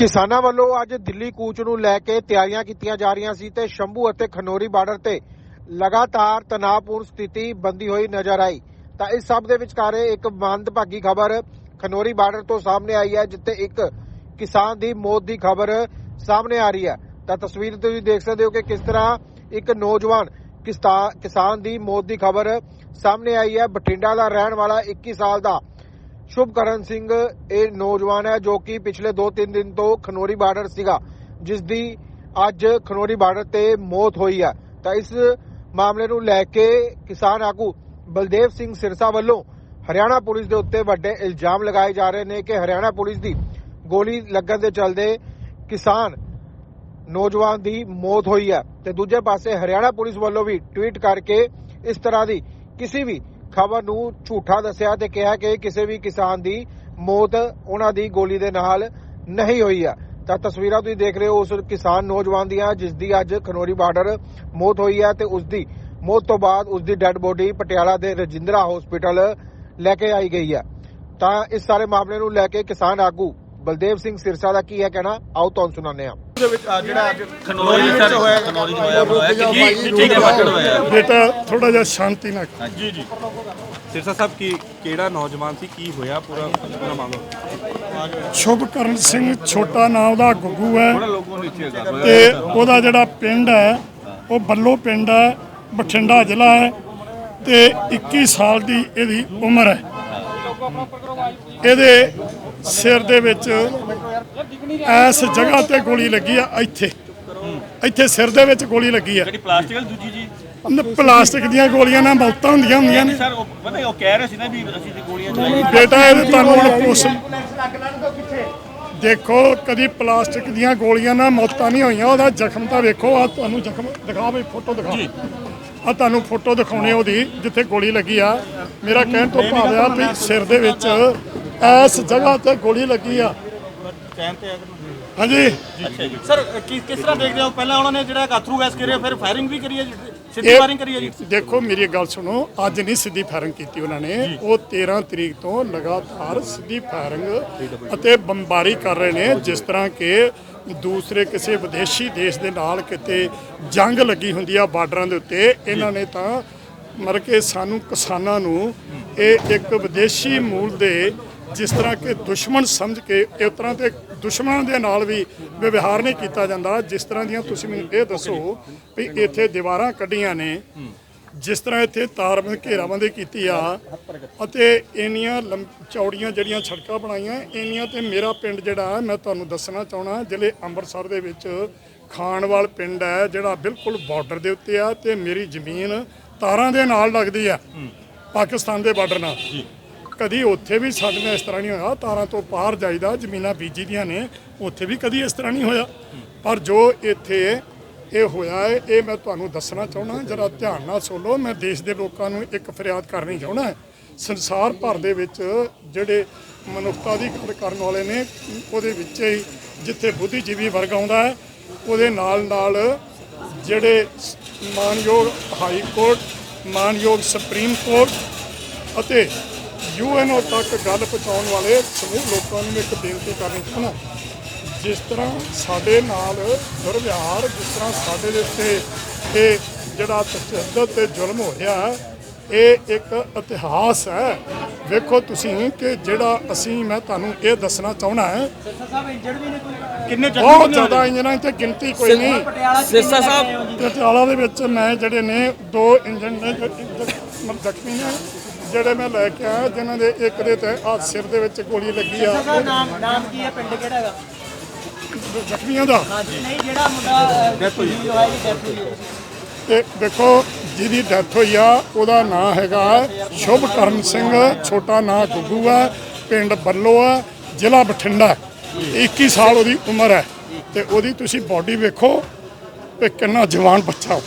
ਕਿਸਾਨਾਂ ਵੱਲੋਂ ਅੱਜ ਦਿੱਲੀ ਕੂਚ ਨੂੰ ਲੈ ਕੇ ਤਿਆਰੀਆਂ ਕੀਤੀਆਂ ਜਾ ਰਹੀਆਂ ਸੀ ਤੇ ਸ਼ੰਭੂ ਅਤੇ ਖਨੋਰੀ ਬਾਰਡਰ ਤੇ ਲਗਾਤਾਰ ਤਣਾਅਪੂਰਨ ਸਥਿਤੀ ਬੰਦੀ ਹੋਈ ਨਜ਼ਰ ਆਈ। ਤਾਂ ਇਸ ਸਭ ਦੇ ਵਿਚਕਾਰੇ ਇੱਕ ਮੰਦਭਾਗੀ ਖਬਰ ਖਨੋਰੀ ਬਾਰਡਰ ਤੋਂ ਸਾਹਮਣੇ ਆਈ ਹੈ, ਜਿੱਥੇ ਇੱਕ ਕਿਸਾਨ ਦੀ ਮੌਤ ਦੀ ਖਬਰ ਸਾਹਮਣੇ ਆ ਰਹੀ ਹੈ। ਤਾਂ ਤਸਵੀਰ ਤੁਸੀਂ ਦੇਖ ਸਕਦੇ ਹੋ ਕਿ ਕਿਸ ਤਰ੍ਹਾਂ ਇੱਕ ਨੌਜਵਾਨ ਕਿਸਾਨ ਦੀ ਮੌਤ ਦੀ ਖਬਰ ਸਾਹਮਣੇ ਆਈ ਹੈ। ਬਠਿੰਡਾ ਦਾ ਰਹਿਣ ਵਾਲਾ 21 ਸਾਲ ਦਾ ਸ਼ੁਭਕਰਨ ਸਿੰਘ ਇਹ ਨੌਜਵਾਨ ਹੈ ਜੋ ਕਿ ਪਿਛਲੇ 2-3 ਦਿਨ ਤੋਂ ਖਨੋਰੀ ਬਾਰਡਰ ਸੀਗਾ, ਜਿਸ ਦੀ ਅੱਜ ਖਨੋਰੀ ਬਾਰਡਰ ਤੇ ਮੌਤ ਹੋਈ ਹੈ। ਤਾਂ ਇਸ ਮਾਮਲੇ ਨੂੰ ਲੈ ਕੇ ਕਿਸਾਨ ਆਗੂ ਬਲਦੇਵ ਸਿੰਘ ਸਿਰਸਾ ਵੱਲੋਂ ਹਰਿਆਣਾ ਪੁਲਿਸ ਦੇ ਉੱਤੇ ਵੱਡੇ ਇਲਜ਼ਾਮ ਲਗਾਏ ਜਾ ਰਹੇ ਨੇ ਕਿ ਹਰਿਆਣਾ ਪੁਲਿਸ ਦੀ ਗੋਲੀ ਲੱਗਣ ਦੇ ਚਲਦੇ ਕਿਸਾਨ ਨੌਜਵਾਨ ਦੀ ਮੌਤ ਹੋਈ ਹੈ। ਤੇ ਦੂਜੇ ਪਾਸੇ ਹਰਿਆਣਾ ਪੁਲਿਸ ਵੱਲੋਂ ਵੀ ਟਵੀਟ ਕਰਕੇ ਇਸ ਤਰ੍ਹਾਂ ਦੀ ਕਿਸੇ ਵੀ ਖਬਰ ਨੂੰ ਝੂਠਾ ਦੱਸਿਆ ਤੇ ਕਿਹਾ ਕਿ ਕਿਸੇ ਵੀ ਕਿਸਾਨ ਦੀ ਮੌਤ ਉਹਨਾਂ ਦੀ ਗੋਲੀ ਦੇ ਨਾਲ ਨਹੀਂ ਹੋਈ ਹੈ ਤਾਂ ਤਸਵੀਰਾਂ ਤੁਸੀਂ ਦੇਖ ਰਹੇ ਹੋ ਉਸ ਕਿਸਾਨ ਨੌਜਵਾਨ ਦੀਆਂ, ਜਿਸ ਦੀ ਅੱਜ ਖਨੋਰੀ ਬਾਰਡਰ ਮੌਤ ਹੋਈ ਹੈ ਤੇ ਉਸ ਦੀ ਮੌਤ ਤੋਂ ਬਾਅਦ ਉਸ ਦੀ ਡੈੱਡ ਬੋਡੀ ਪਟਿਆਲਾ ਦੇ ਰਜਿੰਦਰਾ ਹਸਪੀਟਲ ਲੈ ਕੇ ਆਈ ਗਈ ਹੈ ਤਾਂ ਇਸ ਸਾਰੇ ਮਾਮਲੇ ਨੂੰ ਲੈ ਕੇ ਕਿਸਾਨ ਆਗੂ ਬਲਦੇਵ ਸਿੰਘ ਸਿਰਸਾ ਦਾ ਕੀ ਹੈ ਕਹਿਣਾ? ਆਓ ਤੁਹਾਨੂੰ ਸੁਣਾਉਂਦੇ ਹਾਂ। ਦੇ ਵਿੱਚ ਆ ਜਿਹੜਾ ਅੱਜ ਖਨੌਰੀ ਸਰ ਖਨੌਰੀ ਚ ਹੋਇਆ ਹੋਇਆ ਕਿ ਠੀਕ ਹੈ ਫੱਟੜ ਹੋਇਆ। ਬੇਟਾ ਥੋੜਾ ਜਿਹਾ ਸ਼ਾਂਤੀ ਨਾਲ ਜੀ ਜੀ। ਸਿਰਸਾ ਸਾਹਿਬ ਕੀ ਕਿਹੜਾ ਨੌਜਵਾਨ ਸੀ? ਕੀ ਹੋਇਆ ਪੂਰਾ ਪੂਰਾ ਮਾਮਲਾ? ਸ਼ੁਭਕਰਨ ਸਿੰਘ ਛੋਟਾ ਨਾਮ ਦਾ ਗੁੱਗੂ ਹੈ। ਤੇ ਉਹਦਾ ਜਿਹੜਾ ਪਿੰਡ ਹੈ ਉਹ ਬੱਲੋ ਪਿੰਡ ਹੈ ਬਠਿੰਡਾ ਜ਼ਿਲ੍ਹਾ ਹੈ ਤੇ 21 ਸਾਲ ਦੀ ਇਹਦੀ ਉਮਰ ਹੈ। ਇਹਦੇ ਸਿਰ ਦੇ ਵਿੱਚ ਐਸ ਜਗ੍ਹਾ ਤੇ ਗੋਲੀ ਲੱਗੀ ਆ ਇੱਥੇ। ਇੱਥੇ ਸਿਰ ਦੇ ਵਿੱਚ ਗੋਲੀ ਲੱਗੀ ਆ। ਜਿਹੜੀ ਪਲਾਸਟਿਕ ਵਾਲੀ ਦੂਜੀ ਜੀ। ਪਲਾਸਟਿਕ ਦੀਆਂ ਗੋਲੀਆਂ ਨਾਲ ਮੌਤਾਂ ਹੁੰਦੀਆਂ ਹੁੰਦੀਆਂ ਨੇ। ਸਰ ਉਹ ਪਤਾ ਉਹ ਕਹਿ ਰਹੇ ਸੀ ਨਾ ਵੀ ਅਸੀਂ ਤੇ ਗੋਲੀਆਂ ਚਲਾਈਆਂ। ਬੇਟਾ ਇਹ ਤੁਹਾਨੂੰ ਹੁਣ ਪੁੱਛ ਦੇਖੋ ਕਦੀ ਪਲਾਸਟਿਕ ਦੀਆਂ ਗੋਲੀਆਂ ਨਾਲ ਮੌਤਾਂ ਨਹੀਂ ਹੋਈਆਂ ਉਹਦਾ ਜ਼ਖਮ ਤਾਂ ਵੇਖੋ ਆ ਤੁਹਾਨੂੰ ਜ਼ਖਮ ਦਿਖਾ ਬਈ ਫੋਟੋ ਦਿਖਾ। ਆ ਤੁਹਾਨੂੰ ਫੋਟੋ ਦਿਖਾਉਣੇ ਉਹਦੀ ਜਿੱਥੇ ਗੋਲੀ ਲੱਗੀ ਆ। ਮੇਰਾ ਕਹਿਣ ਤੋਂ ਭਾਵ ਆ ਵੀ ਸਿਰ ਦੇ ਵਿੱਚ ਇਸ ਜਗ੍ਹਾ ਤੇ ਗੋਲੀ ਲੱਗੀ ਆ। ਚੈਨ ਤੇ ਹਾਂਜੀ। ਸਰ ਕਿਸ ਕਿਸ ਤਰ੍ਹਾਂ ਦੇਖਦੇ ਹੋ? ਪਹਿਲਾਂ ਉਹਨਾਂ ਨੇ ਜਿਹੜਾ ਅਥਰੂ ਗੈਸ ਕਰਿਆ ਫਿਰ ਫਾਇਰਿੰਗ ਵੀ ਕਰੀ ਹੈ ਜੀ? ਸਿੱਧੀ ਫਾਇਰਿੰਗ ਕਰੀ ਹੈ ਜੀ? ਦੇਖੋ ਮੇਰੀ ਗੱਲ ਸੁਣੋ ਅੱਜ ਨਹੀਂ ਸਿੱਧੀ ਫਾਇਰਿੰਗ ਕੀਤੀ ਉਹਨਾਂ ਨੇ। ਉਹ 13 ਤਰੀਕ ਤੋਂ ਲਗਾਤਾਰ ਸਿੱਧੀ ਫਾਇਰਿੰਗ ਅਤੇ ਬੰਬਾਰੀ ਕਰ ਰਹੇ ਨੇ ਜਿਸ ਤਰ੍ਹਾਂ ਕਿ ਦੂਸਰੇ ਕਿਸੇ ਵਿਦੇਸ਼ੀ ਦੇਸ਼ ਦੇ ਨਾਲ ਕਿਤੇ ਜੰਗ ਲੱਗੀ ਹੁੰਦੀ ਆ ਬਾਰਡਰਾਂ ਦੇ ਉੱਤੇ ਇਹਨਾਂ ਨੇ ਤਾਂ ਮਰ ਕੇ ਸਾਨੂੰ ਕਿਸਾਨਾਂ ਨੂੰ ਇਹ ਇੱਕ ਵਿਦੇਸ਼ੀ ਮੂਲ ਦੇ ਜਿਸ ਤਰ੍ਹਾਂ ਕਿ ਦੁਸ਼ਮਣ ਸਮਝ ਕੇ, ਇਸ ਤਰ੍ਹਾਂ ਤੇ ਦੁਸ਼ਮਣਾਂ ਦੇ ਨਾਲ ਵੀ ਵਿਵਹਾਰ ਨਹੀਂ ਕੀਤਾ ਜਾਂਦਾ। ਜਿਸ ਤਰ੍ਹਾਂ ਦੀਆਂ ਤੁਸੀਂ ਮੈਨੂੰ ਇਹ ਦੱਸੋ ਵੀ ਇੱਥੇ ਦੀਵਾਰਾਂ ਕੱਢੀਆਂ ਨੇ, ਜਿਸ ਤਰ੍ਹਾਂ ਇੱਥੇ ਤਾਰਬੰਦ ਘੇਰਾਬੰਦੀ ਕੀਤੀ ਆ, ਅਤੇ ਇੰਨੀਆਂ ਲੰਮ- ਚੌੜੀਆਂ ਜਿਹੜੀਆਂ ਸੜਕਾਂ ਬਣਾਈਆਂ, ਇੰਨੀਆਂ ਤੇ ਮੇਰਾ ਪਿੰਡ ਜਿਹੜਾ ਮੈਂ ਤੁਹਾਨੂੰ ਦੱਸਣਾ ਚਾਹਣਾ ਜ਼ਿਲ੍ਹੇ ਅੰਮ੍ਰਿਤਸਰ ਦੇ ਵਿੱਚ ਖਾਨਵਾਲ ਪਿੰਡ ਹੈ, ਜਿਹੜਾ ਬਿਲਕੁਲ ਬਾਰਡਰ ਦੇ ਉੱਤੇ ਆ, ਤੇ ਮੇਰੀ ਜ਼ਮੀਨ ਤਾਰਾਂ ਦੇ ਨਾਲ ਲੱਗਦੀ ਆ, ਪਾਕਿਸਤਾਨ ਦੇ ਬਾਰਡਰ ਨਾਲ। ਕਦੀ ਉੱਥੇ ਵੀ ਸਾਡੇ ਨਾਲ ਇਸ ਤਰ੍ਹਾਂ ਨਹੀਂ ਹੋਇਆ। ਤਾਰਾਂ ਤੋਂ ਪਾਰ ਜਾਈਦਾ, ਜ਼ਮੀਨਾਂ ਬੀਜੀ ਦੀਆਂ ਨੇ, ਉੱਥੇ ਵੀ ਕਦੀ ਇਸ ਤਰ੍ਹਾਂ ਨਹੀਂ ਹੋਇਆ। ਪਰ ਜੋ ਇੱਥੇ ਇਹ ਹੋਇਆ ਹੈ, ਇਹ ਮੈਂ ਤੁਹਾਨੂੰ ਦੱਸਣਾ ਚਾਹੁੰਦਾ ਜਰਾ ਧਿਆਨ ਨਾਲ ਸੁਣੋ ਮੈਂ ਦੇਸ਼ ਦੇ ਲੋਕਾਂ ਨੂੰ ਇੱਕ ਫਰਿਆਦ ਕਰਨੀ ਚਾਹੁੰਦਾ ਸੰਸਾਰ ਭਰ ਦੇ ਵਿੱਚ ਜਿਹੜੇ ਮਨੁੱਖਤਾ ਦੀ ਗੱਲ ਕਰਨ ਵਾਲੇ ਨੇ, ਉਹਦੇ ਵਿੱਚ ਹੀ ਜਿੱਥੇ ਬੁੱਧੀਜੀਵੀ ਵਰਗ ਆਉਂਦਾ ਹੈ, ਉਹਦੇ ਨਾਲ ਨਾਲ ਜਿਹੜੇ ਮਾਨਯੋਗ ਹਾਈ ਕੋਰਟ, ਮਾਨਯੋਗ ਸੁਪਰੀਮ ਕੋਰਟ ਅਤੇ ਯੂਐਨਓ ਤੱਕ ਗੱਲ ਪਹੁੰਚਾਉਣ ਵਾਲੇ ਸਮੂਹ ਲੋਕਾਂ ਨੂੰ ਇੱਕ ਬੇਨਤੀ ਕਰਨੀ ਚਾਹੁੰਦਾ ਜਿਸ ਤਰ੍ਹਾਂ ਸਾਡੇ ਨਾਲ ਦੁਰਵਿਹਾਰ ਜਿਸ ਤਰ੍ਹਾਂ ਸਾਡੇ ਦੇ ਉੱਤੇ ਇਹ ਜਿਹੜਾ ਤਸ਼ੱਦਦ ਤੇ ਜ਼ੁਲਮ ਹੋ ਰਿਹਾ ਹੈ, ਇਹ ਇੱਕ ਇਤਿਹਾਸ ਹੈ। ਵੇਖੋ ਤੁਸੀਂ ਕਿ ਜਿਹੜਾ ਅਸੀਂ ਮੈਂ ਤੁਹਾਨੂੰ ਇਹ ਦੱਸਣਾ ਚਾਹੁੰਦਾ ਹੈ ਕਿੰਨੇ ਬਹੁਤ ਜ਼ਿਆਦਾ ਇੰਜਨਾਂ ਤੇ ਗਿਣਤੀ ਕੋਈ ਨਹੀਂ। ਸਿਰਸਾ ਸਾਹਿਬ ਪਟਿਆਲਾ ਦੇ ਵਿੱਚ ਮੈਂ ਜਿਹੜੇ ਨੇ ਦੋ ਇੰਜਨ ਨੇ ਜ਼ਖਮੀ ਨੇ ਜਿਹੜੇ ਮੈਂ ਲੈ ਕੇ ਆਇਆ ਜਿਨ੍ਹਾਂ ਦੇ ਇੱਕ ਦੇ ਤੇ ਆ ਸਿਰ ਦੇ ਵਿੱਚ ਗੋਲੀ ਲੱਗੀ ਆ। ਨਾਮ ਨਾਮ ਕੀ ਹੈ? ਪਿੰਡ ਕਿਹੜਾ ਹੈਗਾ? ਜ਼ਖਮੀਆਂ ਦਾ। ਹਾਂਜੀ ਨਹੀਂ ਜਿਹੜਾ ਮੁੰਡਾ ਡੈਥ ਹੋਈ। ਹੋਇਆ ਜੀ ਡੈਥ ਹੋਈ ਹੈ। ਤੇ ਦੇਖੋ ਜਿਹਦੀ ਡੈਥ ਹੋਈ ਆ ਉਹਦਾ ਨਾਂ ਹੈਗਾ ਸ਼ੁਭਕਰਨ ਸਿੰਘ ਛੋਟਾ ਨਾਂ ਗੁੱਗੂ ਆ ਪਿੰਡ ਬੱਲੋ ਆ ਜ਼ਿਲ੍ਹਾ ਬਠਿੰਡਾ। 21 ਸਾਲ ਉਹਦੀ ਉਮਰ ਹੈ। ਤੇ ਉਹਦੀ ਤੁਸੀਂ ਬਾਡੀ ਵੇਖੋ ਤੇ ਕਿੰਨਾ ਜਵਾਨ ਬੱਚਾ।